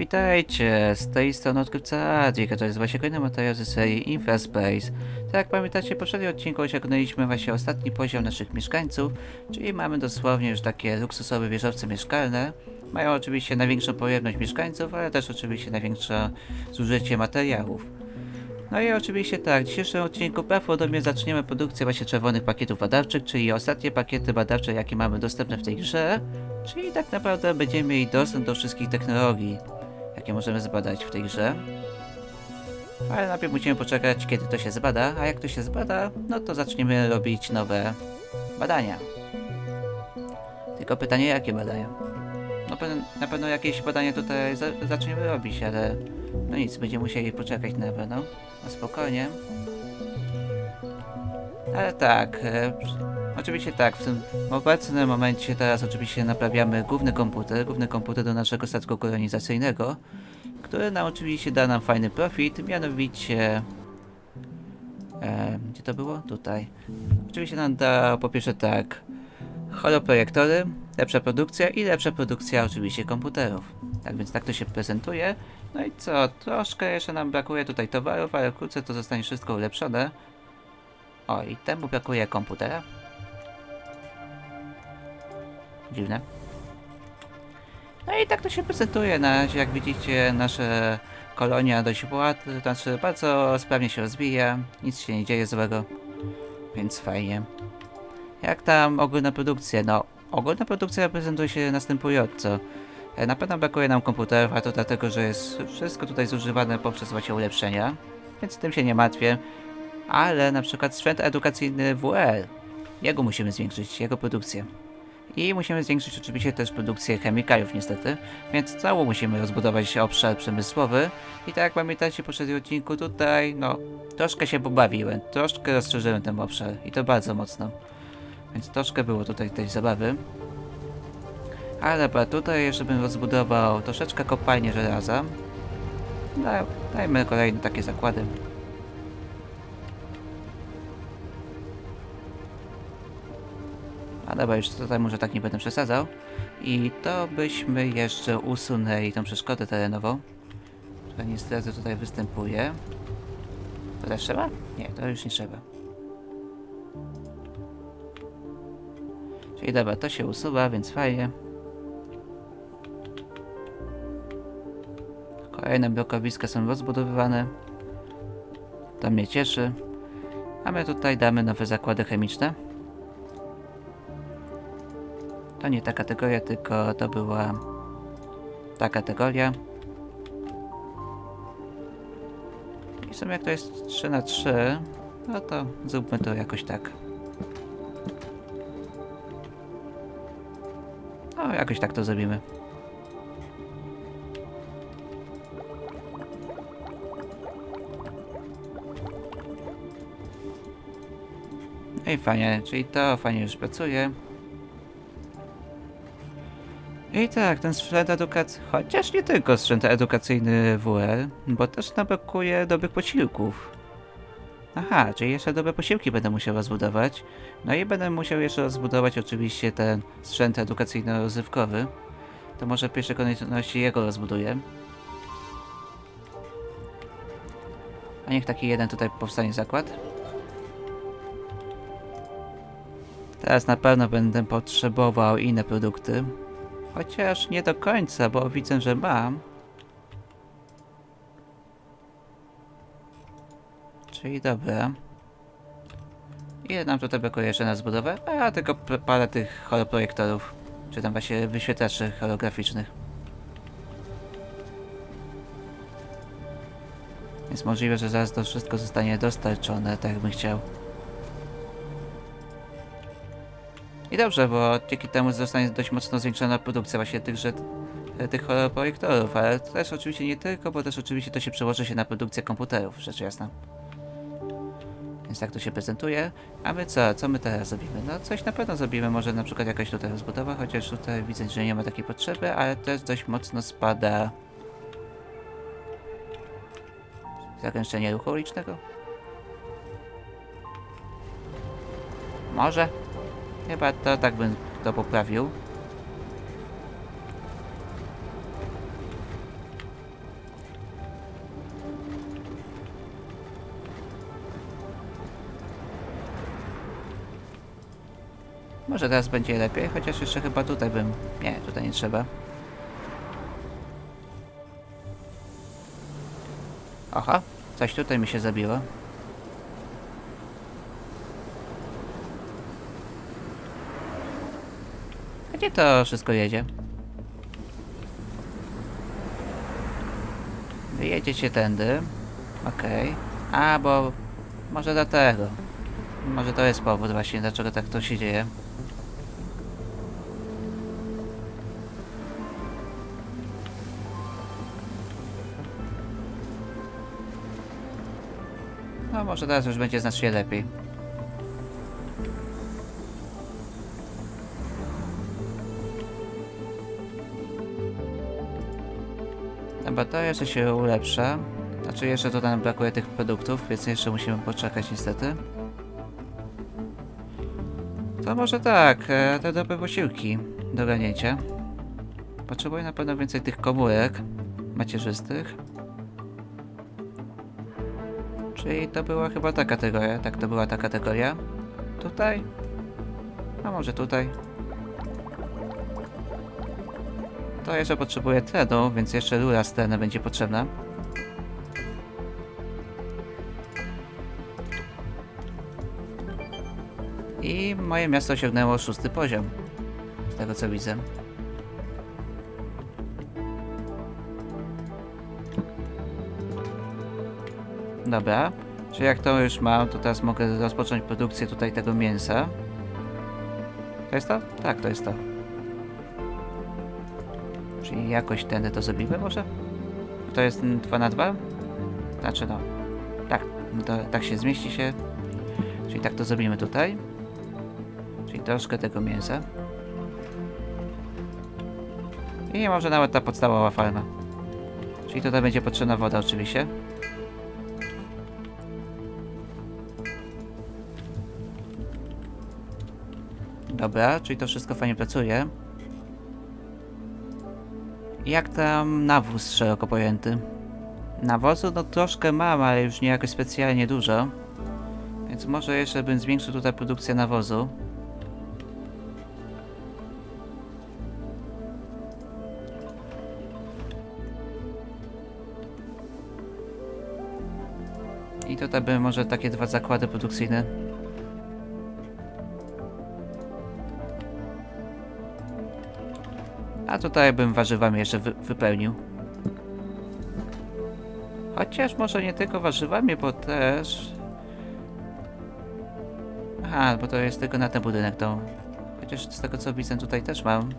Witajcie, z tej strony odkrywca Adrik, a to jest właśnie kolejny materiał ze serii Infraspace. Tak jak pamiętacie, w poprzednim odcinku osiągnęliśmy właśnie ostatni poziom naszych mieszkańców, czyli mamy dosłownie już takie luksusowe wieżowce mieszkalne. Mają oczywiście największą pojemność mieszkańców, ale też oczywiście największe zużycie materiałów. No i oczywiście tak, w dzisiejszym odcinku prawdopodobnie zaczniemy produkcję właśnie czerwonych pakietów badawczych, czyli ostatnie pakiety badawcze, jakie mamy dostępne w tej grze. Czyli tak naprawdę będziemy mieli dostęp do wszystkich technologii, jakie możemy zbadać w tej grze. Ale najpierw musimy poczekać, kiedy to się zbada, a jak to się zbada, no to zaczniemy robić nowe badania. Tylko pytanie, jakie badania? No na pewno jakieś badania tutaj za- zaczniemy robić, ale no nic, będziemy musieli poczekać na pewno. No spokojnie. Ale tak, e, oczywiście tak, w tym obecnym momencie teraz oczywiście naprawiamy główny komputer, główny komputer do naszego statku kolonizacyjnego, który nam oczywiście da nam fajny profit, mianowicie... E, gdzie to było? Tutaj. Oczywiście nam da po pierwsze tak, holoprojektory, lepsza produkcja i lepsza produkcja oczywiście komputerów. Tak więc tak to się prezentuje. No i co, troszkę jeszcze nam brakuje tutaj towarów, ale wkrótce to zostanie wszystko ulepszone. O, i temu brakuje komputera. Dziwne. No i tak to się prezentuje. Na razie, jak widzicie, nasza kolonia dość łatwo, to znaczy bardzo sprawnie się rozwija, nic się nie dzieje złego, więc fajnie. Jak tam ogólna produkcja? No, ogólna produkcja prezentuje się następująco. E, Na pewno brakuje nam komputerów, a to dlatego, że jest wszystko tutaj zużywane poprzez właśnie ulepszenia, więc tym się nie martwię. Ale na przykład sprzęt edukacyjny WL, jego musimy zwiększyć, jego produkcję. I musimy zwiększyć oczywiście też produkcję chemikaliów niestety, więc cało musimy rozbudować obszar przemysłowy. I tak jak pamiętacie w poprzednim odcinku tutaj, no, troszkę się pobawiłem, troszkę rozszerzyłem ten obszar i to bardzo mocno. Więc troszkę było tutaj tej zabawy. Ale dobra, tutaj jeszcze bym rozbudował troszeczkę kopalnię żelaza. Da, dajmy kolejne takie zakłady. A dobra, już tutaj może tak nie będę przesadzał. I to byśmy jeszcze usunęli tą przeszkodę terenową, która niestety tutaj występuje. To też trzeba? Nie, to już nie trzeba. Czyli dobra, to się usuwa, więc fajnie. Kolejne blokowiska są rozbudowywane. To mnie cieszy. A my tutaj damy nowe zakłady chemiczne. To nie ta kategoria, tylko to była ta kategoria. I w sumie jak to jest 3 na 3 no to zróbmy to jakoś tak. No, jakoś tak to zrobimy. No i fajnie, czyli to fajnie już pracuje. I tak, ten sprzęt edukacyjny, chociaż nie tylko sprzęt edukacyjny WL, bo też nam brakuje dobrych posiłków. Aha, czyli jeszcze dobre posiłki będę musiał rozbudować. No i będę musiał jeszcze rozbudować oczywiście ten sprzęt edukacyjno-rozrywkowy. To może w pierwszej kolejności jego rozbuduję. A niech taki jeden tutaj powstanie zakład. Teraz na pewno będę potrzebował inne produkty. Chociaż nie do końca, bo widzę, że mam. Czyli dobra. Ile nam tutaj brakuje jeszcze na zbudowę? A tylko parę tych holoprojektorów. Czy tam właśnie wyświetlaczy holograficznych. Jest możliwe, że zaraz to wszystko zostanie dostarczone, tak jakbym chciał. I dobrze, bo dzięki temu zostanie dość mocno zwiększona produkcja właśnie tychże e, tych holoprojektorów, ale też oczywiście nie tylko, bo też oczywiście to się przełoży się na produkcję komputerów, rzecz jasna. Więc tak to się prezentuje. A my co? Co my teraz zrobimy? No coś na pewno zrobimy, może na przykład jakaś tutaj rozbudowa, chociaż tutaj widzę, że nie ma takiej potrzeby, ale też dość mocno spada zagęszczenie ruchu ulicznego. Może? Chyba to tak bym to poprawił. Może teraz będzie lepiej, chociaż jeszcze chyba tutaj bym... Nie, tutaj nie trzeba. Aha, coś tutaj mi się zabiło. Gdzie to wszystko jedzie? Wy jedziecie tędy. Okej. A, bo... Może dlatego. Może to jest powód właśnie, dlaczego tak to się dzieje. No może teraz już będzie znacznie lepiej. Dobra, to jeszcze się ulepsza. Znaczy jeszcze to nam brakuje tych produktów, więc jeszcze musimy poczekać niestety. To może tak, e, te dobre posiłki do ganięcia. Potrzebuję na pewno więcej tych komórek macierzystych. Czyli to była chyba ta kategoria, tak to była ta kategoria. Tutaj? A może tutaj? To jeszcze potrzebuję tlenu, więc jeszcze rura z będzie potrzebna. I moje miasto osiągnęło szósty poziom. Z tego co widzę. Dobra. Czyli jak to już mam, to teraz mogę rozpocząć produkcję tutaj tego mięsa. To jest to? Tak, to jest to. Czyli jakoś tędy to zrobimy może? To jest 2 na 2? Znaczy no. Tak, to, tak się zmieści się. Czyli tak to zrobimy tutaj. Czyli troszkę tego mięsa. I może nawet ta podstawowa farma. Czyli tutaj będzie potrzebna woda oczywiście. Dobra, czyli to wszystko fajnie pracuje. Jak tam nawóz szeroko pojęty? Nawozu no troszkę mam, ale już nie jakoś specjalnie dużo. Więc może jeszcze bym zwiększył tutaj produkcję nawozu. I tutaj bym może takie dwa zakłady produkcyjne A tutaj bym warzywami jeszcze wy wypełnił. Chociaż może nie tylko warzywami, bo też... Aha, bo to jest tylko na ten budynek to... Chociaż z tego co widzę tutaj też mam.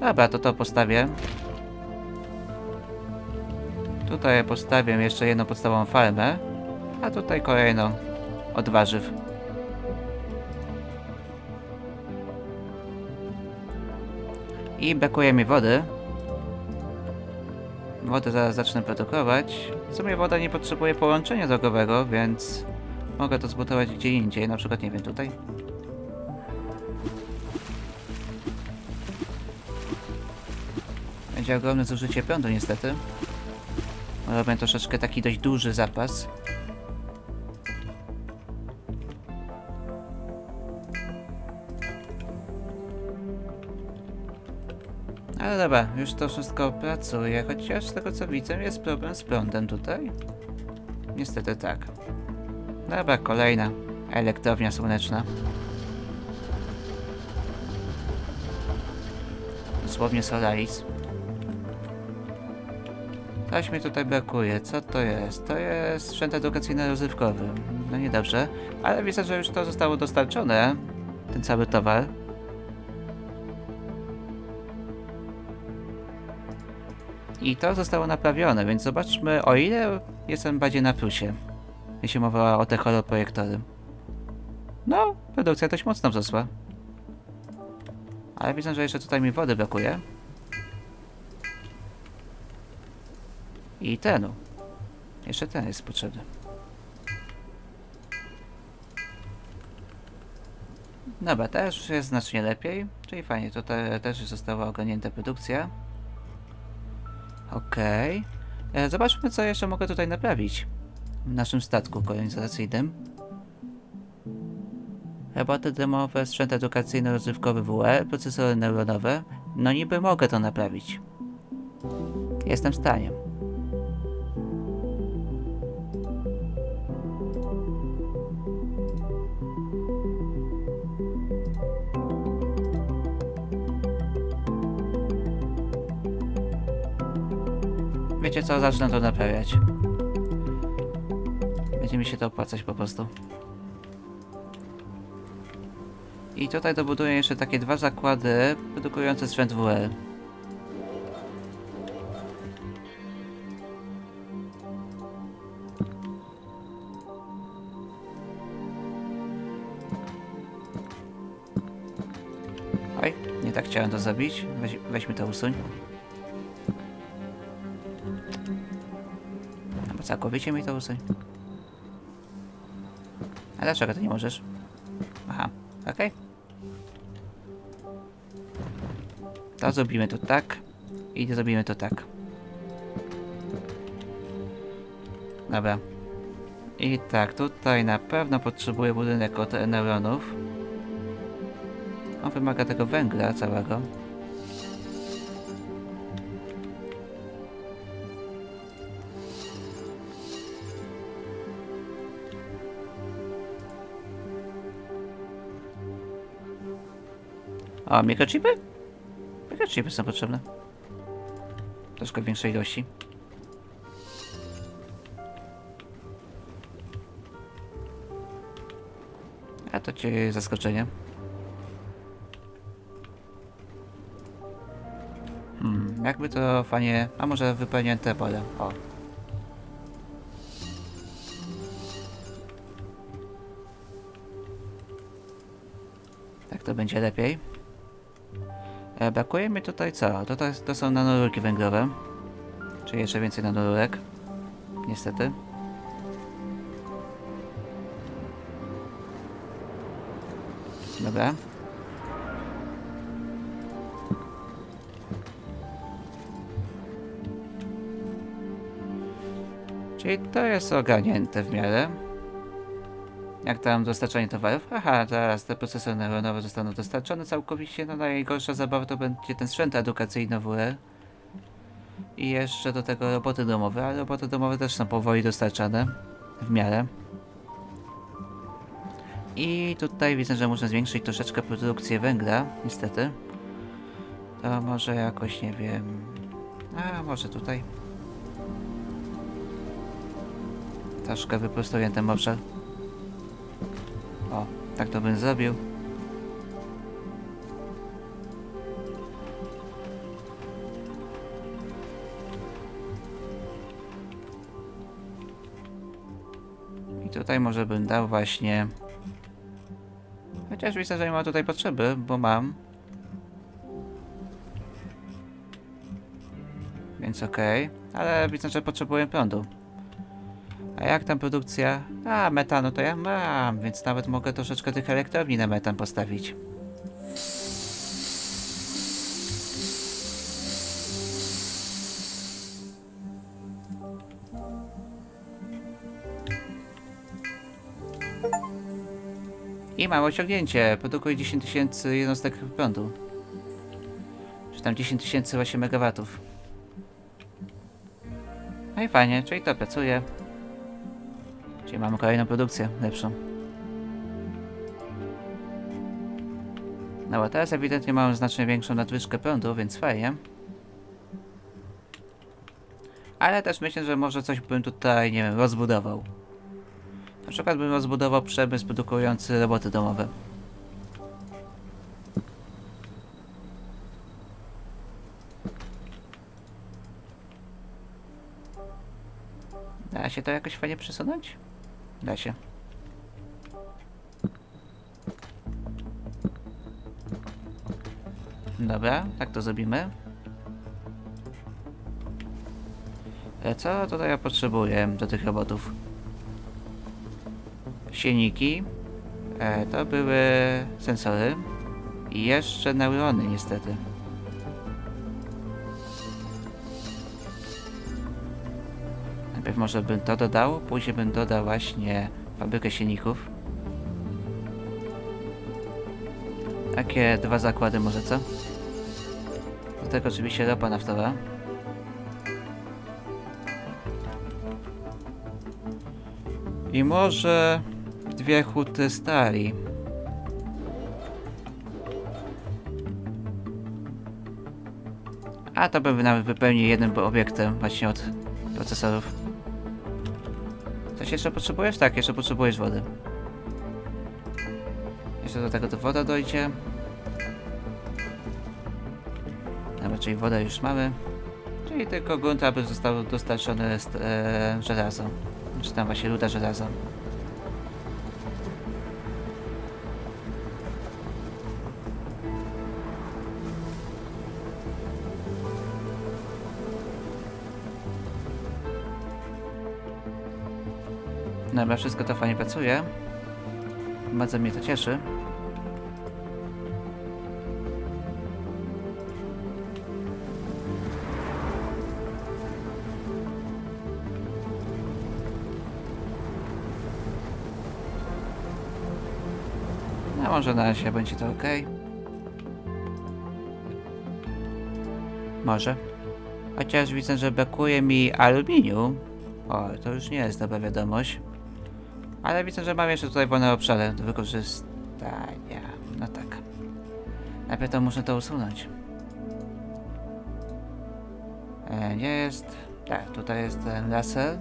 Dobra, to to postawię. Tutaj postawię jeszcze jedną podstawową farmę. A tutaj kolejną od warzyw. I brakuje mi wody. Wodę zaraz zacznę produkować. W sumie woda nie potrzebuje połączenia drogowego, więc mogę to zbudować gdzie indziej, na przykład nie wiem tutaj. Będzie ogromne zużycie prądu niestety. Robię troszeczkę taki dość duży zapas. Dobra, już to wszystko pracuje, chociaż z tego co widzę jest problem z prądem tutaj. Niestety tak. Dobra, kolejna elektrownia słoneczna. Dosłownie Solaris. Coś mi tutaj brakuje. Co to jest? To jest sprzęt edukacyjno-rozrywkowy. No niedobrze. Ale widzę, że już to zostało dostarczone. Ten cały towar. I to zostało naprawione, więc zobaczmy o ile jestem bardziej na plusie. Jeśli mowa o te holoprojektory. No, produkcja dość mocno wzrosła. Ale widzę, że jeszcze tutaj mi wody brakuje. I tenu. Jeszcze ten jest potrzebny. Dobra, teraz już jest znacznie lepiej, czyli fajnie, tutaj też została ogarnięta produkcja. Okej. E, Zobaczmy, co jeszcze mogę tutaj naprawić w naszym statku kolonizacyjnym. Roboty domowe, sprzęt edukacyjno-rozrywkowy WL, procesory neuronowe. No niby mogę to naprawić. Jestem w stanie. Wiecie co, zacznę to naprawiać. Będzie mi się to opłacać po prostu. I tutaj dobuduję jeszcze takie dwa zakłady produkujące sprzęt WL. Oj, nie tak chciałem to zrobić. Weź, weź mi to usuń. Całkowicie mi to usuń. A dlaczego ty nie możesz? Aha, okej. To zrobimy to tak. I zrobimy to tak. Dobra. I tak, tutaj na pewno potrzebuję budynek od neuronów. On wymaga tego węgla całego. O, mikrochipy? Mikrochipy są potrzebne. Troszkę większej ilości. A to cię zaskoczenie. Hmm, jakby to fajnie... A może wypełnięte pole. O. Tak to będzie lepiej. E, brakuje mi tutaj co? To, to, to są nanorurki węglowe. Czyli jeszcze więcej nanorurek. Niestety. Dobra. Czyli to jest ogarnięte w miarę. Jak tam dostarczanie towarów? Aha, zaraz te procesory neuronowe zostaną dostarczone całkowicie. No najgorsza zabawa to będzie ten sprzęt edukacyjny WR. I jeszcze do tego roboty domowe, ale roboty domowe też są powoli dostarczane. W miarę. I tutaj widzę, że muszę zwiększyć troszeczkę produkcję węgla, niestety. To może jakoś, nie wiem... A, może tutaj. Troszkę wyprostuję ten obszar. Tak to bym zrobił. I tutaj może bym dał właśnie... Chociaż widzę, że nie ma tutaj potrzeby, bo mam. Więc okej. Ale widzę, że potrzebuję prądu. A jak tam produkcja? A, metanu to ja mam, więc nawet mogę troszeczkę tych elektrowni na metan postawić. I mam osiągnięcie. Produkuje 10 tysięcy jednostek prądu. Czy tam 10 tysięcy 8 megawatów. No i fajnie, czyli to pracuje. Czyli mamy kolejną produkcję, lepszą. No bo teraz ewidentnie mamy znacznie większą nadwyżkę prądu, więc fajnie. Ale też myślę, że może coś bym tutaj, nie wiem, rozbudował. Na przykład bym rozbudował przemysł produkujący roboty domowe. Da się to jakoś fajnie przesunąć? Da się. Dobra, tak to zrobimy. E, Co tutaj ja potrzebuję do tych robotów? Silniki. E, to były sensory. I jeszcze neurony niestety. Może bym to dodał, później bym dodał właśnie fabrykę silników. takie dwa zakłady może, co? Do tego oczywiście ropa naftowa. I może dwie huty stali. A to bym nawet wypełnił jednym obiektem właśnie od procesorów. Coś jeszcze potrzebujesz? Tak, jeszcze potrzebujesz wody. Jeszcze do tego to woda dojdzie. Dobra, czyli wodę już mamy. Czyli tylko grunt, aby został dostarczony e, żelazo. Czy tam właśnie ruda żelaza. Dobra, wszystko to fajnie pracuje. Bardzo mnie to cieszy. A może na razie będzie to ok. Może. Chociaż widzę, że brakuje mi aluminium. O, to już nie jest dobra wiadomość. Ale widzę, że mam jeszcze tutaj wolne obszary do wykorzystania. No tak. Najpierw to muszę to usunąć. E, nie jest... Tak, tutaj jest ten laser.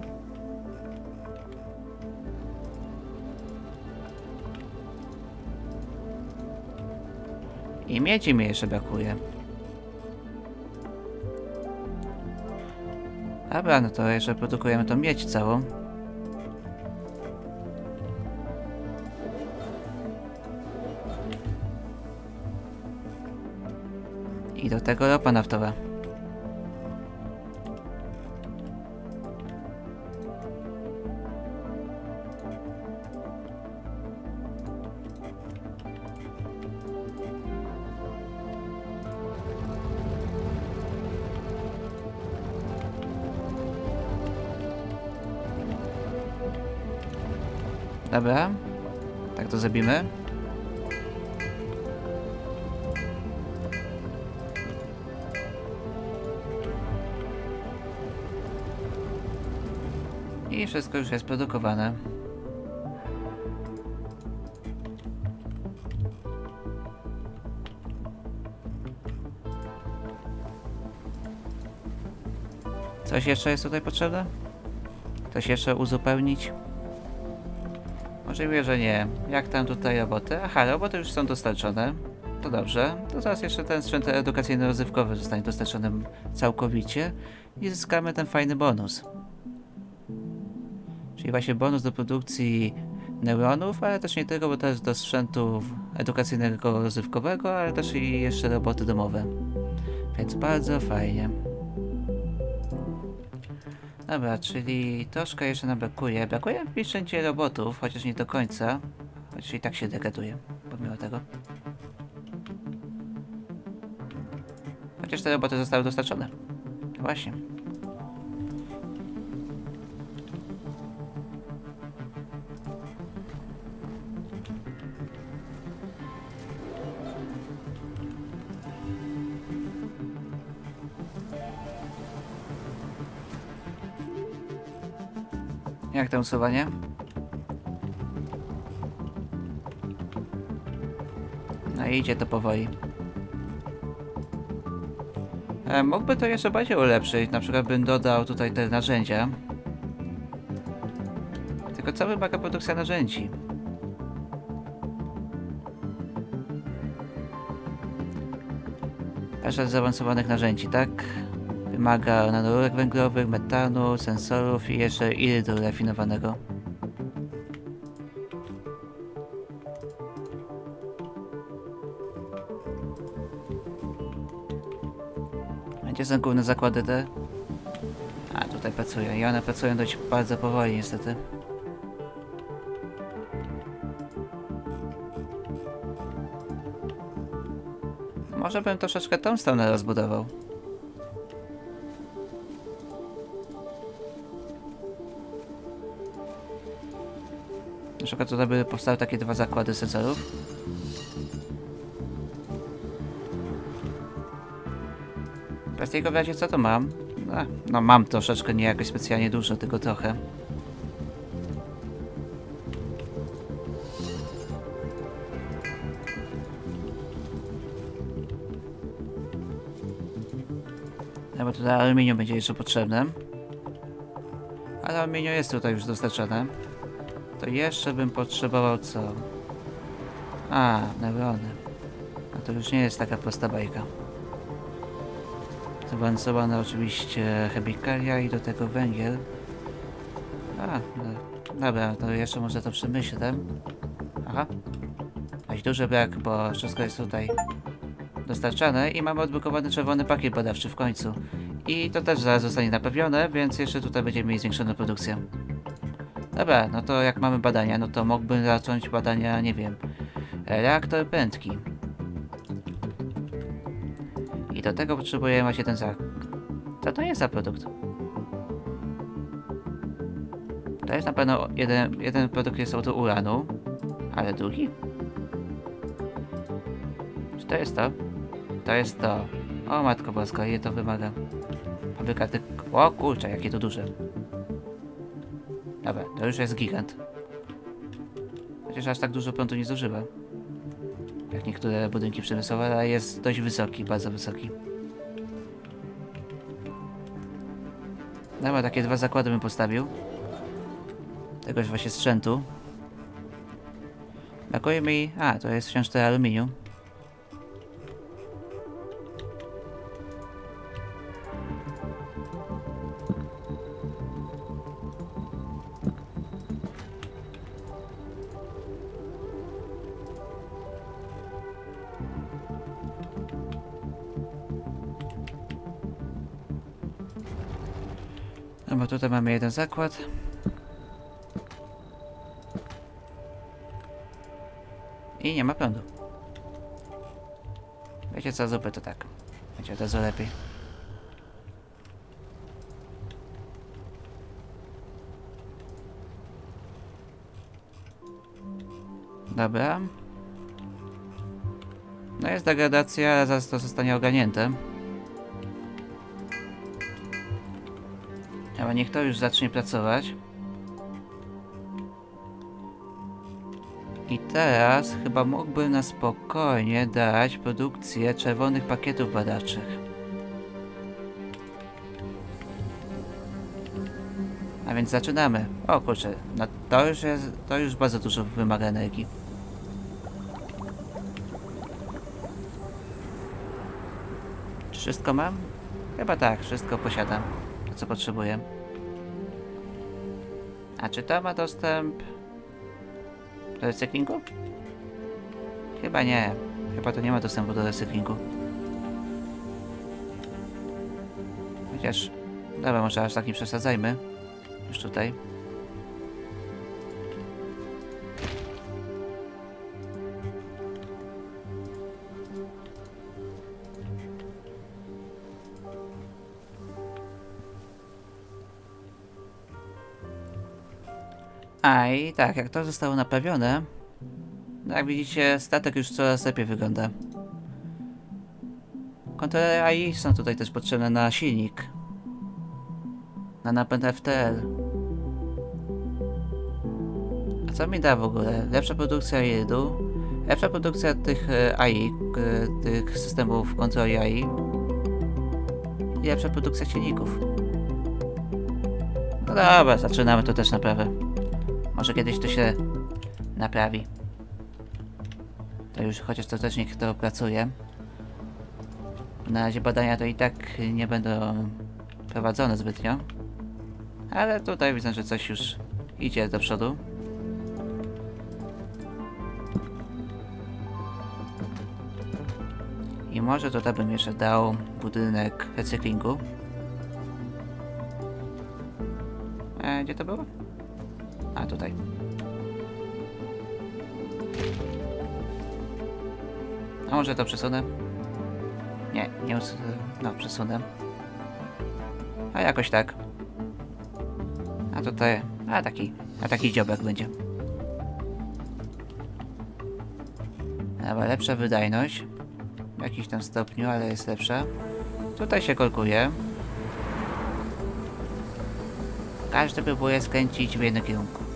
I miedzi mi jeszcze brakuje. Dobra, no to jeszcze produkujemy tą miedź całą. Do tego ropa naftowa. Dobra. Tak to zrobimy. Wszystko już jest produkowane. Coś jeszcze jest tutaj potrzebne? Coś jeszcze uzupełnić? Możliwe, że nie. Jak tam tutaj roboty? Aha, roboty już są dostarczone. To dobrze. To zaraz jeszcze ten sprzęt edukacyjno-rozrywkowy zostanie dostarczony całkowicie i zyskamy ten fajny bonus. Czyli właśnie bonus do produkcji neuronów, ale też nie tylko, bo też do sprzętu edukacyjnego rozrywkowego, ale też i jeszcze roboty domowe. Więc bardzo fajnie. Dobra, czyli troszkę jeszcze nam brakuje. Brakuje mi wszędzie robotów, chociaż nie do końca. Chociaż i tak się degraduje, pomimo tego. Chociaż te roboty zostały dostarczone. Właśnie. Jak to usuwanie? No idzie to powoli. E, mógłby to jeszcze bardziej ulepszyć, na przykład bym dodał tutaj te narzędzia. Tylko co wymaga produkcja narzędzi? Jeszcze zaawansowanych narzędzi, tak? Wymaga nanorurek węglowych, metanu, sensorów i jeszcze irydu rafinowanego. Gdzie są główne zakłady te? A, tutaj pracują i one pracują dość bardzo powoli niestety. Może bym troszeczkę tą stronę rozbudował. przykład tutaj by powstały takie dwa zakłady secerów. Bez tego razie co to mam? No, no mam troszeczkę, nie jakoś specjalnie dużo, tylko trochę. No, Nawet tutaj aluminium będzie jeszcze potrzebne. Ale aluminium jest tutaj już dostarczone. To jeszcze bym potrzebował co? A, neurony. A to już nie jest taka prosta bajka. Zaawansowane oczywiście chemikalia i do tego węgiel. A, no, dobra, to jeszcze może to przemyślę. Aha. Dość duży brak, bo wszystko jest tutaj dostarczane i mamy odblokowany czerwony pakiet badawczy w końcu. I to też zaraz zostanie naprawione, więc jeszcze tutaj będziemy mieli zwiększoną produkcję. Dobra, no to jak mamy badania, no to mógłbym zacząć badania, nie wiem, reaktor pętki. I do tego potrzebujemy właśnie ten za... Co to jest za produkt? To jest na pewno jeden, jeden produkt jest od uranu, ale drugi? Czy to jest to? To jest to. O matko boska, ile to wymaga. Fabryka tych... O kurczę, jakie to duże. Dobra, to już jest gigant. Chociaż aż tak dużo prądu nie zużywa. Jak niektóre budynki przemysłowe, ale jest dość wysoki, bardzo wysoki. Dobra, takie dwa zakłady bym postawił. Tegoś właśnie sprzętu. Brakuje mi... A, to jest wciąż te aluminium. Tutaj mamy jeden zakład. I nie ma prądu. Wiecie co, zupy to tak. Będzie to co lepiej. Dobra. No jest degradacja, zaraz to zostanie ogarnięte. Ale niech to już zacznie pracować. I teraz chyba mógłbym na spokojnie dać produkcję czerwonych pakietów badawczych. A więc zaczynamy. O kurczę, no to już jest, to już bardzo dużo wymaga energii. Czy wszystko mam? Chyba tak, wszystko posiadam. To co potrzebuję. A czy to ma dostęp do recyklingu? Chyba nie. Chyba to nie ma dostępu do recyklingu. Chociaż... Dobra, może aż tak nie przesadzajmy. Już tutaj. A i tak, jak to zostało naprawione, jak widzicie, statek już coraz lepiej wygląda. Kontrolery AI są tutaj też potrzebne na silnik. Na napęd FTL. A co mi da w ogóle? Lepsza produkcja yieldu, lepsza produkcja tych e, AI, k- tych systemów kontroli AI i lepsza produkcja silników. No dobra, zaczynamy to też naprawę. Może kiedyś to się naprawi. To już chociaż to też niech to pracuje. Na razie badania to i tak nie będą prowadzone zbytnio. Ale tutaj widzę, że coś już idzie do przodu. I może tutaj bym jeszcze dał budynek recyklingu. E, gdzie to było? A tutaj. A może to przesunę? Nie, nie No, przesunę. A jakoś tak. A tutaj... A taki... A taki dziobek będzie. Dobra, lepsza wydajność. W jakimś tam stopniu, ale jest lepsza. Tutaj się kolkuje. Każdy próbuje skręcić w jednym kierunku.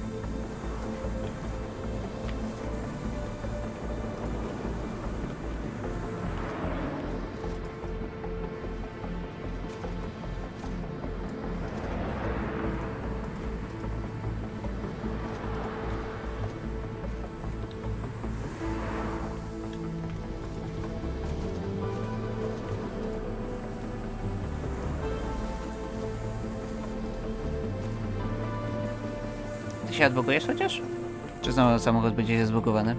Się odbugujesz chociaż? Czy znowu samochód będzie zbugowany?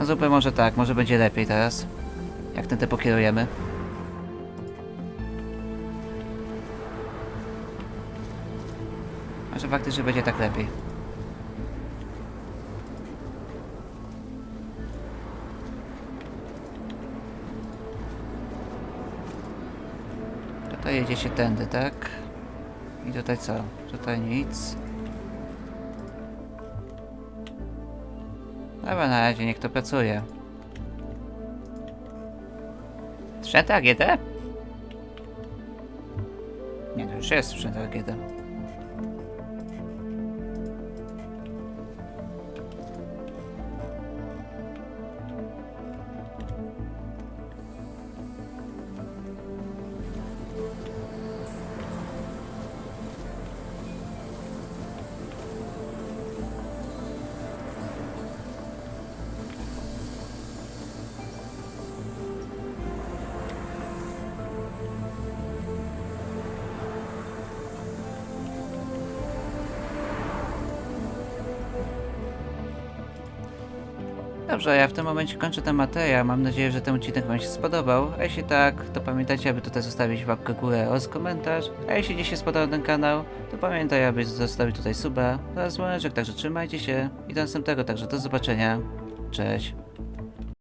A zupę może tak, może będzie lepiej teraz. Jak ten te pokierujemy. Może faktycznie będzie tak lepiej. Jedzie się tędy, tak? I tutaj co? Tutaj nic. Dobra, na razie niech to pracuje. Sprzęt AGD? Nie, to już jest sprzęt AGD. Dobrze, ja w tym momencie kończę ten materiał. Mam nadzieję, że ten odcinek Wam się spodobał. A jeśli tak, to pamiętajcie, aby tutaj zostawić łapkę górę oraz komentarz. A jeśli Ci się spodobał ten kanał, to pamiętaj, aby zostawić tutaj suba oraz dzwoneczek. Także trzymajcie się i do następnego. Także do zobaczenia. Cześć.